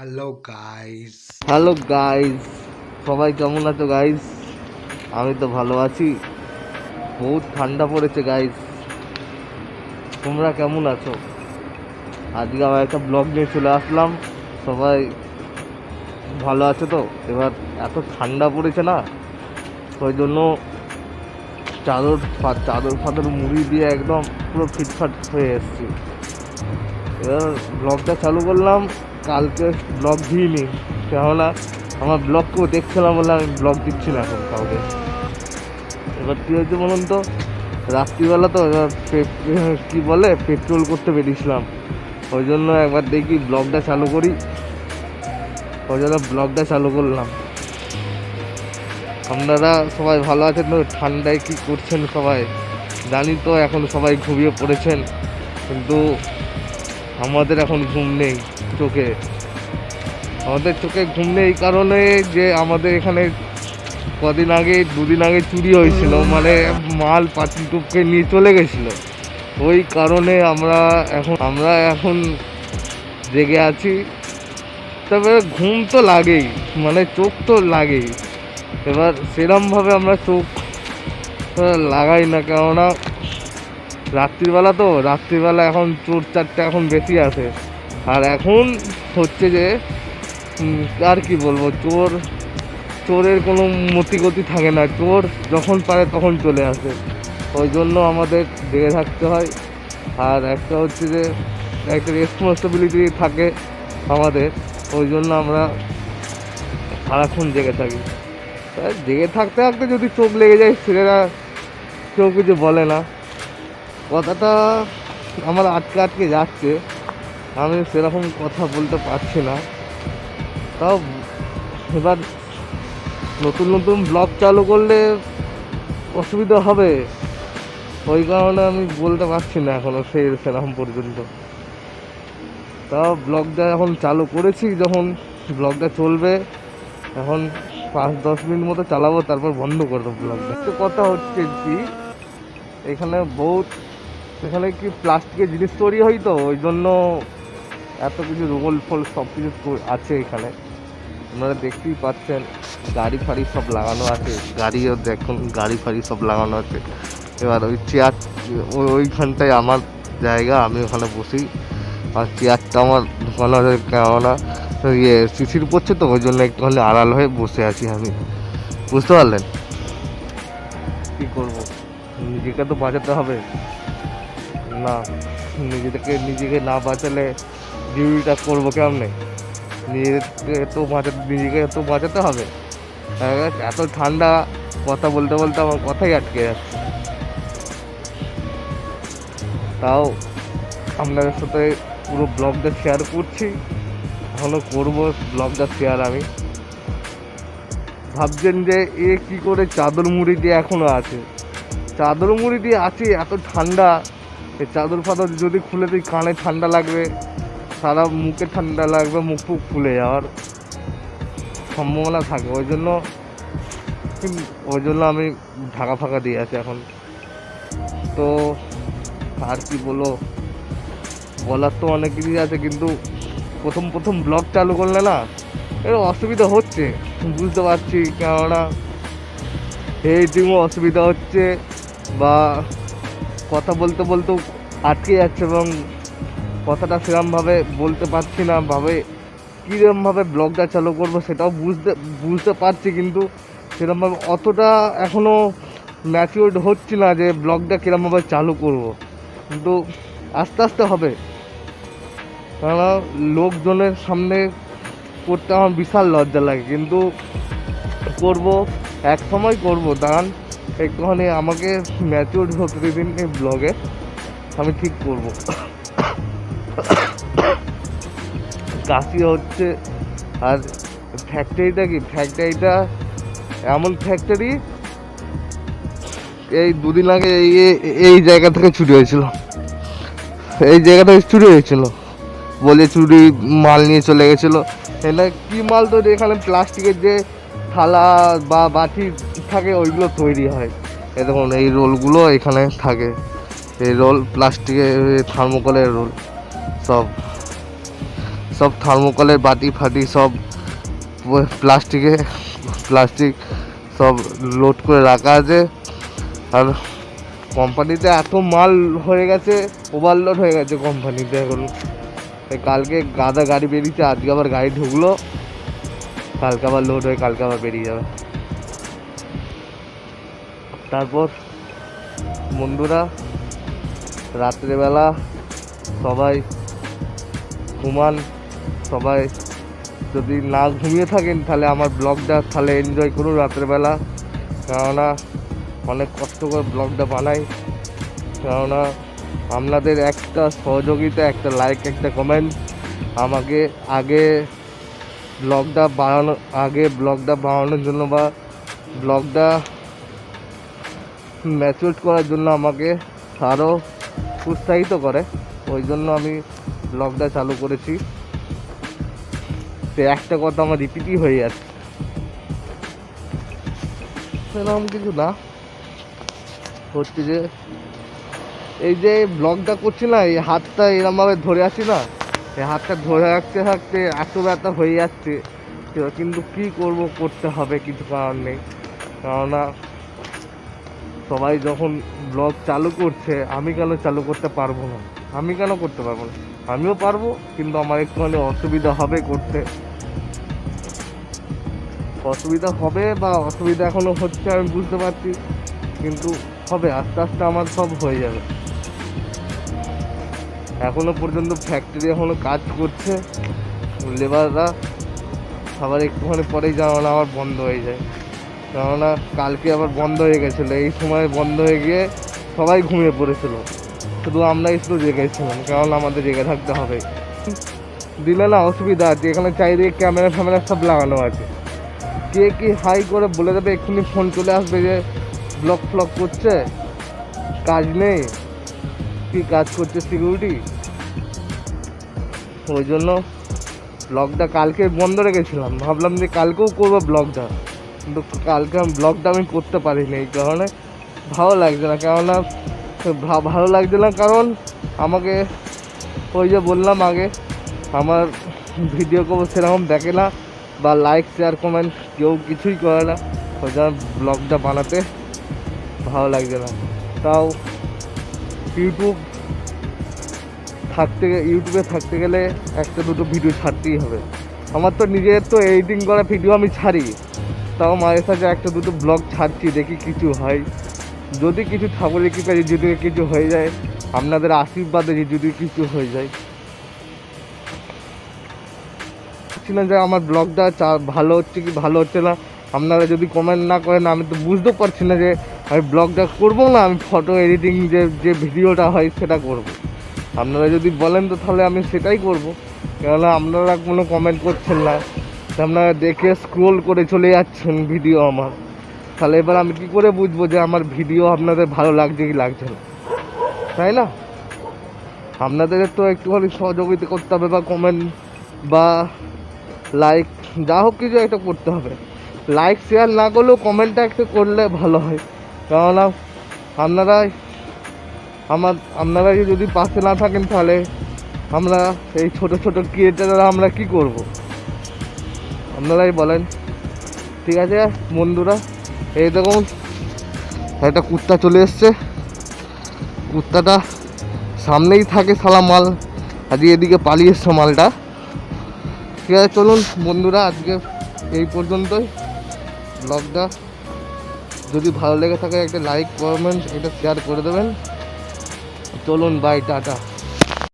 Hello guys hello guys সবাই কেমন আছো গাইস আমি তো ভালো আছি। বহুত ঠান্ডা পড়েছে গাইস তোমরা কেমন আছো? আজকে আবার একটা ব্লগ নিয়ে চলে আসলাম। সবাই ভালো আছে তো? এবার এত ঠান্ডা পড়েছে না? ওই জন্য চাদর চাদর ফাদর মুড়ি দিয়ে একদম পুরো ফিটফাট হয়ে এসছি। এবার ব্লগটা চালু করলাম। কালকে ব্লগ দিইনি। কেননা আমার ব্লগকেও দেখছিলাম বলে আমি ব্লগ দিচ্ছি না এখন কাউকে। এবার কী হয়েছে বলুন তো? রাত্রিবেলা তো এবার কী বলে পেট্রোল করতে বেরিয়েছিলাম। ওই জন্য একবার দেখি ব্লগটা চালু করি। ওই জন্য ব্লগটা চালু করলাম। আপনারা সবাই ভালো আছেন তো? ঠান্ডায় কী করছেন সবাই? জানি তো এখন সবাই ঘুমিয়ে পড়েছেন। কিন্তু আমাদের এখন ঘুম নেই চোখে। আমাদের চোখে ঘুম নেই এই কারণে যে আমাদের এখানে কদিন আগে, দুদিন আগে চুরি হয়েছিল মানে মাল পাতি টুপকে নিয়ে চলে গেছিল। ওই কারণে আমরা এখন আমরা এখন জেগে আছি। তবে ঘুম তো লাগেই মানে চোখ তো লাগেই। এবার সেরমভাবে আমরা চোখ লাগাই না কেননা রাত্রিবেলা তো, রাত্রিবেলা এখন চোর চারটে এখন বেশি আছে। আর এখন হচ্ছে যে আর কি বলব, চোর, চোরের কোনো মতিগতি থাকে না। চোর যখন পারে তখন চলে আসে। ওই জন্য আমাদের জেগে থাকতে হয়। আর একটা হচ্ছে যে, একটা রেসপন্সিবিলিটি থাকে আমাদের। ওই জন্য আমরা সারাক্ষণ জেগে থাকি। জেগে থাকতে থাকতে যদি চোখ লেগে যায়, ছেলেরা কেউ কিছু বলে না। কথাটা আমার আটকে আটকে যাচ্ছে। আমি সেরকম কথা বলতে পারছি না। তাও এবার নতুন নতুন ব্লগ চালু করলে অসুবিধা হবে। ওই কারণে আমি বলতে পারছি না এখনও সেই সেরকম পর্যন্ত। তাও ব্লগটা এখন চালু করেছি, যখন ব্লগটা চলবে, এখন পাঁচ দশ মিনিট মতো চালাবো, তারপর বন্ধ করে দেবো ব্লগটা কথা হচ্ছে কি, এখানে বহুত এখানে কি প্লাস্টিকের জিনিস তৈরি হয় তো? ওই জন্য এত কিছু রোল ফোল সব কিছু আছে এখানে। আপনারা দেখতেই পাচ্ছেন গাড়ি ফাড়ি সব লাগানো আছে। গাড়িও দেখুন গাড়ি ফাড়ি সব লাগানো আছে। এবার ওই চেয়ার ওই ওইখানটায় আমার জায়গা আমি ওখানে বসি। আর চেয়ারটা আমার ঢুকানো আছে কেননা ইয়ে শিশির পড়ছে তো ওই জন্য একটুখানি আড়াল হয়ে বসে আছি আমি। বুঝতে পারলেন? কী করব? নিজেকে তো বাঁচাতে হবে। না, নিজেদেরকে, নিজেকে না বাঁচালে ডিউটিটা করব কেমনে? নিজেকে তো বাঁচাতে নিজেকে তো বাঁচাতে হবে। এত ঠান্ডা কথা বলতে বলতে আমার কথাই আটকে যাচ্ছে। তাও আপনাদের সাথে পুরো ব্লগটা শেয়ার করছি। এখনও করব ব্লগটা শেয়ার আমি। ভাবছেন যে এ কি করে চাদর মুড়ি দিয়ে এখনও আছে? চাদর মুড়ি দিয়ে আছে এত ঠান্ডা। এই চাদর ফাদর যদি খুলে দিই, কানে ঠান্ডা লাগবে, সারা মুখে ঠান্ডা লাগবে, মুখ ফুক ফুলে যাওয়ার সম্ভাবনা থাকে। ওই জন্য ওই জন্য আমি ঢাকা ফাঁকা দিয়ে আছি এখন। তো আর কি বলো বলার তো অনেক কিছুই আছে, কিন্তু প্রথম প্রথম ব্লগ চালু করলে না, এর অসুবিধা হচ্ছে। বুঝতে পারছি কেননা এইটিংও অসুবিধা হচ্ছে বা কথা বলতে বলতেও আটকে যাচ্ছে এবং কথাটা সেরমভাবে বলতে পারছি না, ভাবে কীরমভাবে ব্লগটা চালু করব সেটাও বুঝতে বুঝতে পারছি কিন্তু সেরমভাবে অতটা এখনও ম্যাচিওর্ড হচ্ছি না যে ব্লগটা কীরমভাবে চালু করব। কিন্তু আস্তে আস্তে হবে। কেননা লোকজনের সামনে করতে আমার বিশাল লজ্জা লাগে। কিন্তু করব এক সময় করব, দাঁড়ান। একটুখানি আমাকে ম্যাচিওর হতে দিন এই ব্লগে আমি ঠিক করব। কাশি হচ্ছে, আর ফ্যাক্টরিটা কি? ফ্যাক্টরিটা এমন ফ্যাক্টরি এই দুদিন আগে এই এই জায়গা থেকে চুরি হয়েছিল। এই জায়গা থেকে চুরি হয়েছিল। বলে চুরি মাল নিয়ে চলে গেছিল। এটা কি মাল তৈরি এখানে প্লাস্টিকের যে থালা বা বাটি থাকে, ওইগুলো তৈরি হয়। এ দেখুন, এই রোলগুলো এখানে থাকে। এই রোল প্লাস্টিকের থার্মোকলের রোল। সব সব থার্মোকলের বাটি ফাটি সব প্লাস্টিকে, প্লাস্টিক সব লোড করে রাখা আছে। আর কোম্পানিতে এত মাল হয়ে গেছে ওভারলোড হয়ে গেছে কোম্পানিতে এখন। কালকে গাদা গাড়ি বেরিয়েছে, আজকে আবার গাড়ি ঢুকলো। কালকে আবার লোড হয়ে, কালকে আবার বেরিয়ে যাবে। তারপর বন্ধুরা, রাত্রেবেলা সবাই ঘুমান, সবাই যদি না ঘুমিয়ে থাকেন তাহলে আমার ব্লগটা তাহলে এনজয় করুন রাত্রেবেলা। কেননা অনেক কষ্ট করে ব্লগটা বানাই। কেননা আপনাদের একটা সহযোগিতা, একটা লাইক একটা কমেন্ট আমাকে আগে ব্লগটা বানানো আগে ব্লগটা বানানোর জন্য বা ব্লগটা ম্যাচুর করার জন্য আমাকে আরও উৎসাহিত করে। ওই জন্য আমি ব্লগটা চালু করেছি। তো একটা কথা আমার রিপিটই হয়ে যাচ্ছে। সেরকম কিছু না। হচ্ছে যে, এই যে ব্লগটা করছি না, এই হাতটা এরমভাবে ধরে আছি না, এই হাতটা ধরে রাখতে থাকতে এত ব্যথা হয়ে যাচ্ছে। কিন্তু কি করব, করতে হবে, কিছু কারণ নেই। কেননা সবাই যখন ব্লগ চালু করছে, আমি কেন চালু করতে পারব না? আমি কেন করতে পারব না? আমিও পারব, কিন্তু আমার একটুখানি অসুবিধা হবে করতে। অসুবিধা হবে বা অসুবিধা এখনও হচ্ছে আমি বুঝতে পারছি, কিন্তু হবে, আস্তে আস্তে আমার সব হয়ে যাবে। এখনও পর্যন্ত ফ্যাক্টরি এখনও কাজ করছে লেবাররা আবার একটুখানি পরেই জানানো আবার বন্ধ হয়ে যায়। কেননা কালকে আবার বন্ধ হয়ে গেছিল। এই সময় বন্ধ হয়ে গিয়ে সবাই ঘুমিয়ে পড়েছিল। শুধু আমরাই শুধু জেগেছিলাম কারণ আমাদের জেগে থাকতে হবে। দিলে না অসুবিধা আছে, এখানে চারিদিকে ক্যামেরা ফ্যামেরা সব লাগানো আছে। কে কি হাই করে বলে দেবে, এক্ষুনি ফোন চলে আসবে যে ব্লক ফ্লক করছে, কাজ নেই। কি কাজ করছে সিকিউরিটি ওই জন্য ব্লগটা কালকে বন্ধ রেখেছিলাম। ভাবলাম যে কালকেও করব ব্লগটা কিন্তু কালকে আমি ব্লগটা আমি করতে পারিনি এই কারণে ভালো লাগছে না, কেননা ভালো লাগছে না কারণ আমাকে ওই যে বললাম আগে, আমার ভিডিও কেউ সেরকম দেখে না বা লাইক শেয়ার কমেন্ট কেউ কিছুই করে না। ওই জন্য ব্লগটা বানাতে ভালো লাগছে না। তাও ইউটিউব থাকতে ইউটিউবে থাকতে গেলে একটা দুটো ভিডিও ছাড়তেই হবে। আমার তো নিজের তো এডিটিং করা ভিডিও আমি ছাড়ি তাও মায়ের সাথে একটা দুটো ব্লগ ছাড়ছি, দেখি কিছু হয়। যদি কিছু ঠাকুর দেখি পারি যদি কিছু হয়ে যায়, আপনাদের আশীর্বাদে যদি কিছু হয়ে যায়। না যে আমার ব্লগটা ভালো হচ্ছে কি ভালো হচ্ছে না, আপনারা যদি কমেন্ট না করেন, আমি তো বুঝতে পারছি না যে আমি ব্লগটা করব না, আমি ফটো এডিটিং যে যে ভিডিওটা হয় সেটা করব। আপনারা যদি বলেন তো তাহলে আমি সেটাই করব। কেননা আপনারা কোনো কমেন্ট করছেন না। আপনারা দেখে স্ক্রোল করে চলে যাচ্ছেন ভিডিও আমার। তাহলে এবার আমি কি করে বুঝব যে আমার ভিডিও আপনাদের ভালো লাগছে কি লাগছে না? তাই না? আপনাদের তো একটুখানি সহযোগিতা করতে হবে বা কমেন্ট বা লাইক যা হোক কিছু একটা করতে হবে। লাইক শেয়ার না করলেও কমেন্টটা একটু করলে ভালো হয়। কেননা আপনারাই আমার, আপনারা যদি পাশে না থাকেন তাহলে আমরা এই ছোট ছোট ক্রিয়েটাররা আমরা কি করব? আপনারাই বলেন। ঠিক আছে, বন্ধুরা? এই দেখুন, একটা কুত্তা চলে এসছে। কুত্তাটা সামনেই থাকে সালা মাল আজকে এদিকে পালিয়ে এসছে মালটা। ঠিক আছে, চলুন বন্ধুরা, আজকে এই পর্যন্তই। ব্লগটা যদি ভালো লেগে থাকে, একটা লাইক কমেন্ট এটা শেয়ার করে দেবেন। চলুন বাই টাটা।